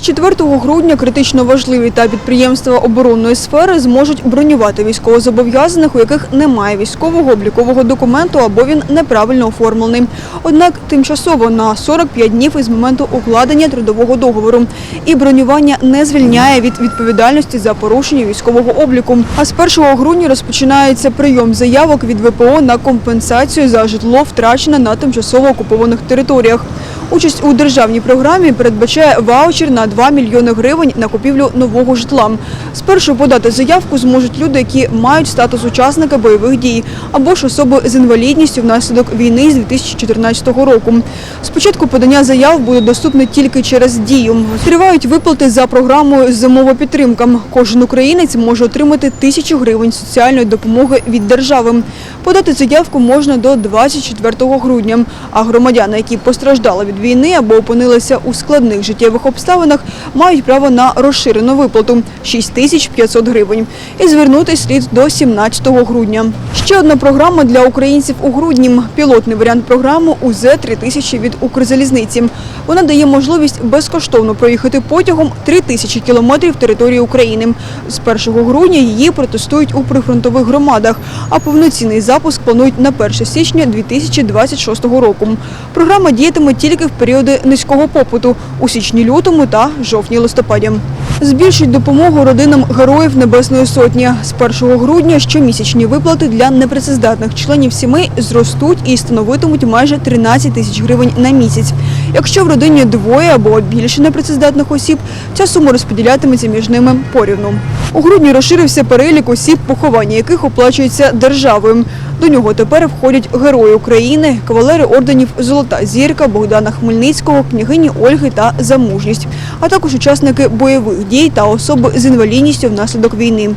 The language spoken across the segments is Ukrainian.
З 4 грудня критично важливі та підприємства оборонної сфери зможуть бронювати військовозобов'язаних, у яких немає військового облікового документу або він неправильно оформлений. Однак тимчасово на 45 днів із моменту укладення трудового договору. І бронювання не звільняє від відповідальності за порушення військового обліку. А з 1 грудня розпочинається прийом заявок від ВПО на компенсацію за житло, втрачене на тимчасово окупованих територіях. Участь у державній програмі передбачає ваучер на 2 мільйони гривень на купівлю нового житла. Спершу подати заявку зможуть люди, які мають статус учасника бойових дій або ж особи з інвалідністю внаслідок війни з 2014 року. Спочатку подання заяв буде доступне тільки через дію. Тривають виплати за програмою Зимова підтримка. Кожен українець може отримати тисячу гривень соціальної допомоги від держави. Подати заявку можна до 24 грудня. А громадяни, які постраждали від війни або опинилися у складних життєвих обставинах, мають право на розширену виплату 6500 гривень. І звернутись слід до 17 грудня. Ще одна програма для українців у грудні. Пілотний варіант програми УЗ 3000 від Укрзалізниці. Вона дає можливість безкоштовно проїхати потягом 3000 кілометрів території України. З 1 грудня її протестують у прифронтових громадах, а повноцінний запуск планують на 1 січня 2026 року. Програма діятиме тільки в періоди низького попиту у січні-лютому та жовтні-листопаді. Збільшують допомогу родинам героїв Небесної Сотні. З 1 грудня щомісячні виплати для непрацездатних членів сімей зростуть і становитимуть майже 13 тисяч гривень на місяць. Якщо в родині двоє або більше непрацездатних осіб, ця сума розподілятиметься між ними порівну. У грудні розширився перелік осіб, поховання яких оплачується державою. До нього тепер входять герої України, кавалери орденів Золота зірка Богдана Хмельницького, княгині Ольги та за мужність, а також учасники бойових дій та особи з інвалідністю внаслідок війни.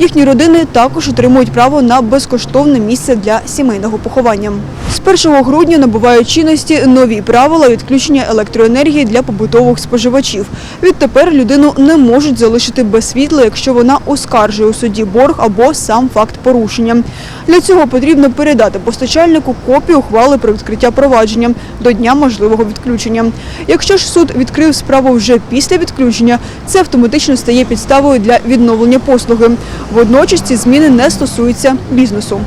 Їхні родини також отримують право на безкоштовне місце для сімейного поховання. З 1 грудня набувають чинності нові правила відключення електроенергії для побутових споживачів. Відтепер людину не можуть залишити без світла, якщо вона оскаржує у суді борг або сам факт порушення. Для цього потрібно передати постачальнику копію ухвали про відкриття провадження до дня можливого відключення. Якщо ж суд відкрив справу вже після відключення, це автоматично стає підставою для відновлення послуги. Водночас ці зміни не стосуються бізнесу.